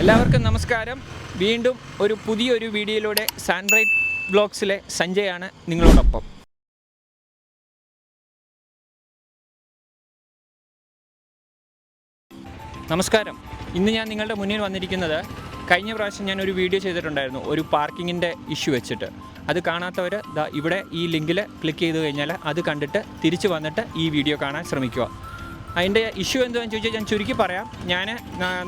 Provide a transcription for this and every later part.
എല്ലാവർക്കും നമസ്കാരം. വീണ്ടും ഒരു പുതിയൊരു വീഡിയോയിലൂടെ സാൻഡ്രൈറ്റ് ബ്ലോഗ്സിലെ സഞ്ജയാണ് നിങ്ങളോടൊപ്പം. നമസ്കാരം. ഇന്ന് ഞാൻ നിങ്ങളുടെ മുന്നിൽ വന്നിരിക്കുന്നത് കഴിഞ്ഞ പ്രാവശ്യം ഞാൻ ഒരു വീഡിയോ ചെയ്തിട്ടുണ്ടായിരുന്നു. ഒരു പാർക്കിങ്ങിന്റെ ഇഷ്യൂ വെച്ചിട്ട്. അത് കാണാത്തവർ ഇവിടെ ഈ ലിങ്കിൽ ക്ലിക്ക് ചെയ്ത് കഴിഞ്ഞാൽ അത് കണ്ടിട്ട് തിരിച്ചു വന്നിട്ട് ഈ വീഡിയോ കാണാൻ ശ്രമിക്കുക. അതിന്റെ ഇഷ്യൂ എന്താണെന്ന് ചോദിച്ചാൽ ഞാൻ ചുരുക്കി പറയാം. ഞാൻ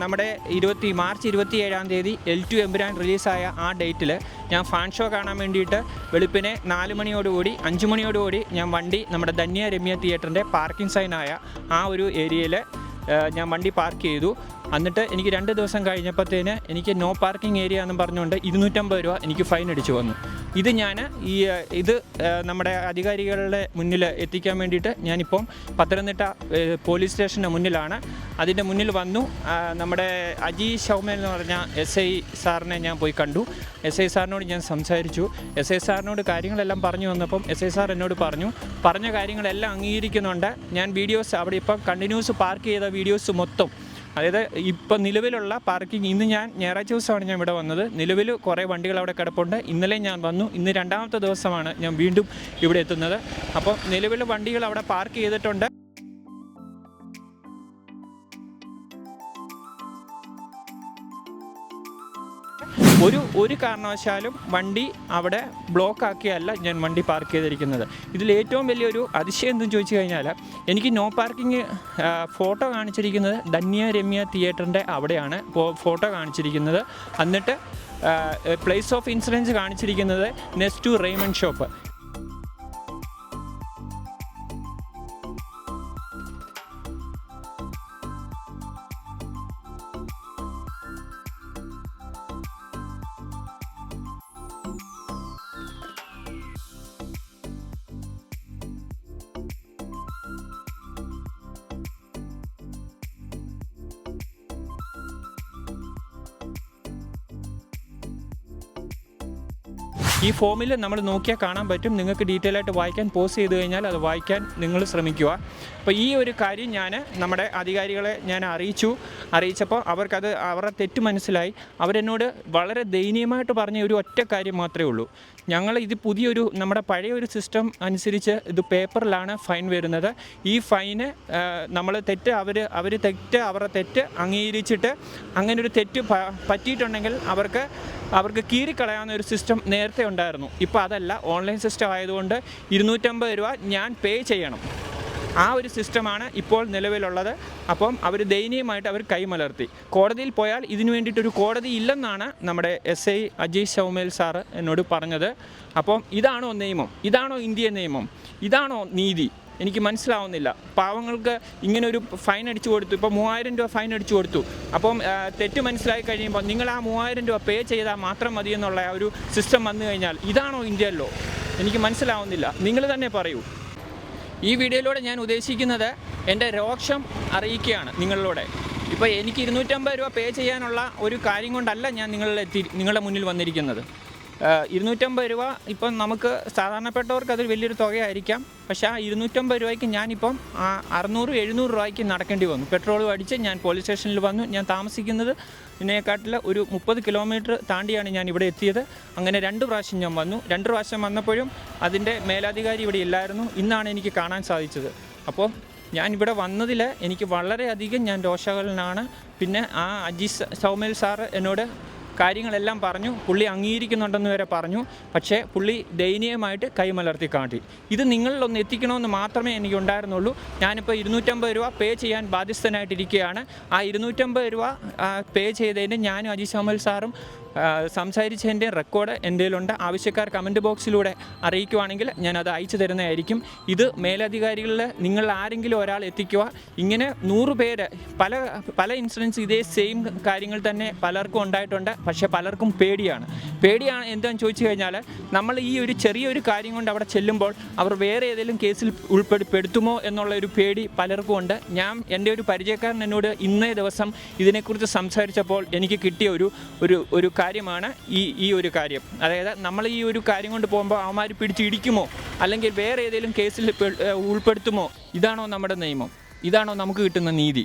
നമ്മുടെ ഇരുപത്തി മാർച്ച് ഇരുപത്തി ഏഴാം തീയതി എൽ ടു എമ്പുരാൻ റിലീസായ ആ ഡേറ്റിൽ ഞാൻ ഫാൻ ഷോ കാണാൻ വേണ്ടിയിട്ട് വെളുപ്പിനെ നാല് മണിയോടുകൂടി അഞ്ച് മണിയോടുകൂടി ഞാൻ വണ്ടി നമ്മുടെ ധന്യ രമ്യ തിയേറ്ററിന്റെ പാർക്കിംഗ് സൈനായ ആ ഒരു ഏരിയയിൽ ഞാൻ വണ്ടി പാർക്ക് ചെയ്തു. എന്നിട്ട് എനിക്ക് രണ്ട് ദിവസം കഴിഞ്ഞപ്പോഴത്തേന് എനിക്ക് നോ പാർക്കിംഗ് ഏരിയ എന്നും പറഞ്ഞുകൊണ്ട് ഇരുന്നൂറ്റമ്പത് രൂപ എനിക്ക് ഫൈൻ അടിച്ചു വന്നു. ഇത് ഞാൻ ഈ ഇത് നമ്മുടെ അധികാരികളുടെ മുന്നിൽ എത്തിക്കാൻ വേണ്ടിയിട്ട് ഞാനിപ്പം പത്തനംതിട്ട പോലീസ് സ്റ്റേഷന്റെ മുന്നിലാണ്. അതിന്റെ മുന്നിൽ വന്നു. നമ്മുടെ അജി ഷൗമേൽ എന്ന് പറഞ്ഞ എസ് ഐ സാറിനെ ഞാൻ പോയി കണ്ടു. എസ് ഐ സാറിനോട് ഞാൻ സംസാരിച്ചു. എസ് ഐ സാറിനോട് കാര്യങ്ങളെല്ലാം പറഞ്ഞു വന്നപ്പം എസ് ഐ സാർ എന്നോട് പറഞ്ഞു പറഞ്ഞ കാര്യങ്ങളെല്ലാം അംഗീകരിക്കുന്നുണ്ട്. ഞാൻ വീഡിയോസ് അവിടെ ഇപ്പം കണ്ടിന്യൂസ് പാർക്ക് ചെയ്ത വീഡിയോസ് മൊത്തം അതായത് ഇപ്പം നിലവിലുള്ള പാർക്കിംഗ് ഇന്ന് ഞാൻ ഞായറാഴ്ച ദിവസമാണ് ഞാൻ ഇവിടെ വന്നത്. നിലവിൽ കുറേ വണ്ടികൾ അവിടെ കിടപ്പുണ്ട്. ഇന്നലെ ഞാൻ വന്നു. ഇന്ന് രണ്ടാമത്തെ ദിവസമാണ് ഞാൻ വീണ്ടും ഇവിടെ എത്തുന്നത്. അപ്പോൾ നിലവിൽ വണ്ടികൾ അവിടെ പാർക്ക് ചെയ്തിട്ടുണ്ട്. ഒരു ഒരു കാരണവശാലും വണ്ടി അവിടെ ബ്ലോക്ക് ആക്കിയല്ല ഞാൻ വണ്ടി പാർക്ക് ചെയ്തിരിക്കുന്നത്. ഇതിൽ ഏറ്റവും വലിയൊരു അതിശയം എന്തെന്ന് ചോദിച്ചു കഴിഞ്ഞാൽ എനിക്ക് നോ പാർക്കിംഗ് ഫോട്ടോ കാണിച്ചിരിക്കുന്നത് ധന്യ രമ്യ തിയേറ്ററിന്റെ അവിടെയാണ് ഫോട്ടോ കാണിച്ചിരിക്കുന്നത്. എന്നിട്ട് പ്ലേസ് ഓഫ് ഇൻസിഡൻസ് കാണിച്ചിരിക്കുന്നത് നെക്സ്റ്റ് ടു റെയ്മൺ ഷോപ്പ് ഈ ഫോമിൽ നമ്മൾ നോക്കിയാൽ കാണാൻ പറ്റും. നിങ്ങൾക്ക് ഡീറ്റെയിൽ ആയിട്ട് വായിക്കാൻ പോസ്റ്റ് ചെയ്ത് കഴിഞ്ഞാൽ അത് വായിക്കാൻ നിങ്ങൾ ശ്രമിക്കുക. അപ്പോൾ ഈ ഒരു കാര്യം ഞാൻ നമ്മുടെ അധികാരികളെ ഞാൻ അറിയിച്ചു. അറിയിച്ചപ്പോൾ അവർക്കത് അവരുടെ തെറ്റ് മനസ്സിലായി. അവരെന്നോട് വളരെ ദയനീയമായിട്ട് പറഞ്ഞ ഒരു ഒറ്റ കാര്യം മാത്രമേ ഉള്ളൂ. ഞങ്ങൾ ഇത് പുതിയൊരു നമ്മുടെ പഴയ ഒരു സിസ്റ്റം അനുസരിച്ച് ഇത് പേപ്പറിലാണ് ഫൈൻ വരുന്നത്. ഈ ഫൈന് നമ്മൾ തെറ്റ് അവർ അവർ തെറ്റ് അവരുടെ തെറ്റ് അംഗീകരിച്ചിട്ട് അങ്ങനെ ഒരു തെറ്റ് പറ്റിയിട്ടുണ്ടെങ്കിൽ അവർക്ക് അവർക്ക് കീറിക്കളയാവുന്ന ഒരു സിസ്റ്റം നേരത്തെ ഉണ്ടായിരുന്നു. ഇപ്പോൾ അതല്ല ഓൺലൈൻ സിസ്റ്റം ആയതുകൊണ്ട് ഇരുന്നൂറ്റമ്പത് രൂപ ഞാൻ പേ ചെയ്യണം. ആ ഒരു സിസ്റ്റമാണ് ഇപ്പോൾ നിലവിലുള്ളത്. അപ്പം അവർ ദയനീയമായിട്ട് അവർ കൈമലർത്തി. കോടതിയിൽ പോയാൽ ഇതിനു വേണ്ടിയിട്ടൊരു കോടതി ഇല്ലെന്നാണ് നമ്മുടെ S I Ajay Samuel sir എന്നോട് പറഞ്ഞത്. അപ്പം ഇതാണോ നിയമം? ഇതാണോ ഇന്ത്യൻ നിയമം? ഇതാണോ നീതി? എനിക്ക് മനസ്സിലാവുന്നില്ല. പാവങ്ങൾക്ക് ഇങ്ങനെ ഒരു ഫൈൻ അടിച്ചു കൊടുത്തു. ഇപ്പോൾ മൂവായിരം രൂപ ഫൈൻ അടിച്ചു കൊടുത്തു. അപ്പം തെറ്റ് മനസ്സിലായി കഴിയുമ്പോൾ നിങ്ങൾ ആ മൂവായിരം രൂപ പേ ചെയ്താൽ മാത്രം മതി എന്നുള്ള ആ ഒരു സിസ്റ്റം വന്നു കഴിഞ്ഞാൽ ഇതാണോ ഇന്ത്യയിലോ എനിക്ക് മനസ്സിലാവുന്നില്ല. നിങ്ങൾ തന്നെ പറയൂ. ഈ വീഡിയോയിലൂടെ ഞാൻ ഉദ്ദേശിക്കുന്നത് എന്റെ രോക്ഷം അറിയിക്കുകയാണ് നിങ്ങളിലൂടെ ഇപ്പോൾ എനിക്ക് ഇരുന്നൂറ്റമ്പത് രൂപ പേ ചെയ്യാനുള്ള ഒരു കാര്യം കൊണ്ടല്ല ഞാൻ നിങ്ങളുടെ നിങ്ങളുടെ മുന്നിൽ വന്നിരിക്കുന്നത്. ഇരുന്നൂറ്റമ്പത് രൂപ ഇപ്പം നമുക്ക് സാധാരണപ്പെട്ടവർക്ക് അതൊരു വലിയൊരു തുകയായിരിക്കാം. പക്ഷേ ആ ഇരുന്നൂറ്റമ്പത് രൂപയ്ക്ക് ഞാനിപ്പം അറുന്നൂറ് എഴുന്നൂറ് രൂപയ്ക്ക് നടക്കേണ്ടി വന്നു. പെട്രോൾ അടിച്ച് ഞാൻ പോലീസ് സ്റ്റേഷനിൽ വന്നു. ഞാൻ താമസിക്കുന്നത് ഇതിനെക്കാട്ടിൽ ഒരു മുപ്പത് കിലോമീറ്റർ താണ്ടിയാണ് ഞാൻ ഇവിടെ എത്തിയത്. അങ്ങനെ രണ്ട് പ്രാവശ്യം ഞാൻ വന്നു. രണ്ട് പ്രാവശ്യം വന്നപ്പോഴും അതിന്റെ മേലാധികാരി ഇവിടെ ഇല്ലായിരുന്നു. ഇന്നാണ് എനിക്ക് കാണാൻ സാധിച്ചത്. അപ്പോൾ ഞാൻ ഇവിടെ വന്നതിൽ എനിക്ക് വളരെയധികം ഞാൻ രോഷകലനാണ് പിന്നെ ആ അജീസ് സൗമേൽ സാറ് എന്നോട് കാര്യങ്ങളെല്ലാം പറഞ്ഞു പുള്ളി അംഗീകരിക്കുന്നുണ്ടെന്ന് വരെ പറഞ്ഞു പക്ഷേ പുള്ളി ദയനീയമായിട്ട് കൈമലർത്തി കാട്ടി. ഇത് നിങ്ങളിലൊന്ന് എത്തിക്കണമെന്ന് മാത്രമേ എനിക്ക് ഉണ്ടായിരുന്നുള്ളൂ ഞാനിപ്പോൾ ഇരുന്നൂറ്റമ്പത് രൂപ പേ ചെയ്യാൻ ബാധ്യസ്ഥനായിട്ടിരിക്കുകയാണ്. ആ ഇരുന്നൂറ്റമ്പത് രൂപ പേ ചെയ്തതിന് ഞാനും അജി ശമൽ സാറും സംസാരിച്ചതിന്റെ റെക്കോർഡ് കയ്യിലുണ്ട് ആവശ്യക്കാർ കമന്റ് ബോക്സിലൂടെ അറിയിക്കുവാണെങ്കിൽ ഞാൻ അത് അയച്ചു തരുന്നതായിരിക്കും. ഇത് മേലധികാരികളിൽ നിങ്ങൾ ആരെങ്കിലും ഒരാൾ എത്തിക്കുക. ഇങ്ങനെ നൂറ് പേര് പല പല ഇൻസിഡൻസ് ഇതേ സെയിം കാര്യങ്ങൾ തന്നെ പലർക്കും ഉണ്ടായിട്ടുണ്ട്. പക്ഷേ പലർക്കും പേടിയാണ്. പേടിയാണ് എന്താണെന്ന് ചോദിച്ചു കഴിഞ്ഞാൽ നമ്മൾ ഈ ഒരു ചെറിയൊരു കാര്യം കൊണ്ട് അവിടെ ചെല്ലുമ്പോൾ അവർ വേറെ ഏതെങ്കിലും കേസിൽ ഉൾപ്പെടുത്തുമോ എന്നുള്ള ഒരു പേടി പലർക്കും ഉണ്ട്. ഞാൻ എന്റെ ഒരു പരിചയക്കാരൻ എന്നോട് ഇന്നേ ദിവസം ഇതിനെക്കുറിച്ച് സംസാരിച്ചപ്പോൾ എനിക്ക് കിട്ടിയ ഒരു ഒരു ഒരു കാര്യമാണ് ഈ ഈ ഒരു കാര്യം. അതായത് നമ്മൾ ഈ ഒരു കാര്യം കൊണ്ട് പോകുമ്പോൾ അവന്മാർ പിടിച്ചിടിക്കുമോ? അല്ലെങ്കിൽ വേറെ ഏതെങ്കിലും കേസിൽ ഉൾപ്പെടുത്തുമോ? ഇതാണോ നമ്മുടെ നിയമം. ഇതാണോ നമുക്ക് കിട്ടുന്ന നീതി.